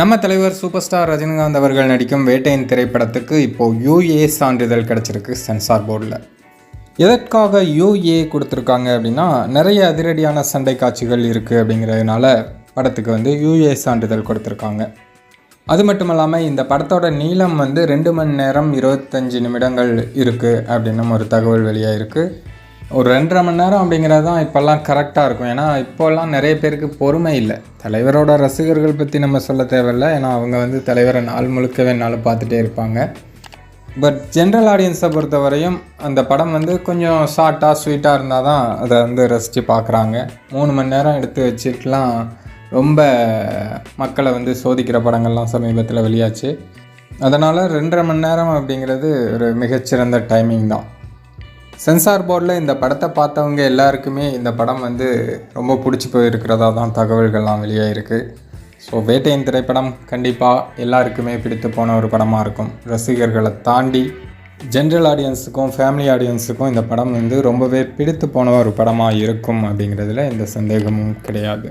நம்ம தலைவர் super star Rajinikanth அவர்கள் நடிக்கும் வேட்டையின் திரைப்படத்துக்கு இப்போது யூஏ சான்றிதழ் கிடச்சிருக்கு சென்சார் போர்டில். எதற்காக யூஏ கொடுத்துருக்காங்க அப்படின்னா நிறைய அதிரடியான சண்டை காட்சிகள் இருக்குது அப்படிங்கிறதுனால படத்துக்கு வந்து யூஏ சான்றிதழ் கொடுத்துருக்காங்க. அது மட்டும் இல்லாமல் இந்த படத்தோட நீளம் வந்து ரெண்டு மணி நேரம் இருபத்தஞ்சி நிமிடங்கள் இருக்குது அப்படின்னும் ஒரு தகவல் வெளியாக இருக்குது ஒரு ரெண்டரை மணி நேரம் அப்படிங்கிறது தான் இப்போல்லாம் கரெக்டாக இருக்கும். ஏன்னா இப்போல்லாம் நிறைய பேருக்கு பொறுமை இல்லை. தலைவரோட ரசிகர்கள் பற்றி நம்ம சொல்ல தேவையில்லை. ஏன்னா அவங்க வந்து தலைவரை நாள் முழுக்கவே நாளும் பார்த்துட்டே இருப்பாங்க. பட் ஜென்ரல் ஆடியன்ஸை பொறுத்தவரையும் அந்த படம் வந்து கொஞ்சம் ஷார்ட்டாக ஸ்வீட்டாக இருந்தால் தான் அதை வந்து ரசித்து பார்க்குறாங்க. மூணு மணி நேரம் எடுத்து வச்சுட்டுலாம் ரொம்ப மக்களை வந்து சோதிக்கிற படங்கள்லாம் சமீபத்தில் வெளியாச்சு. அதனால் ரெண்டரை மணி நேரம் அப்படிங்கிறது ஒரு மிகச்சிறந்த டைமிங் தான். சென்சார் போர்டில் இந்த படத்தை பார்த்தவங்க எல்லாருக்குமே இந்த படம் வந்து ரொம்ப பிடிச்சி போயிருக்கிறதா தான் தகவல்கள்லாம் வெளியாகிருக்கு ஸோ வேட்டையின் திரைப்படம் கண்டிப்பாக எல்லாருக்குமே பிடித்து போன ஒரு படமாக இருக்கும். ரசிகர்களை தாண்டி ஜென்ரல் ஆடியன்ஸுக்கும் ஃபேமிலி ஆடியன்ஸுக்கும் இந்த படம் வந்து ரொம்பவே பிடித்து போன ஒரு படமாக இருக்கும் அப்படிங்கிறதுல எந்த சந்தேகமும் கிடையாது.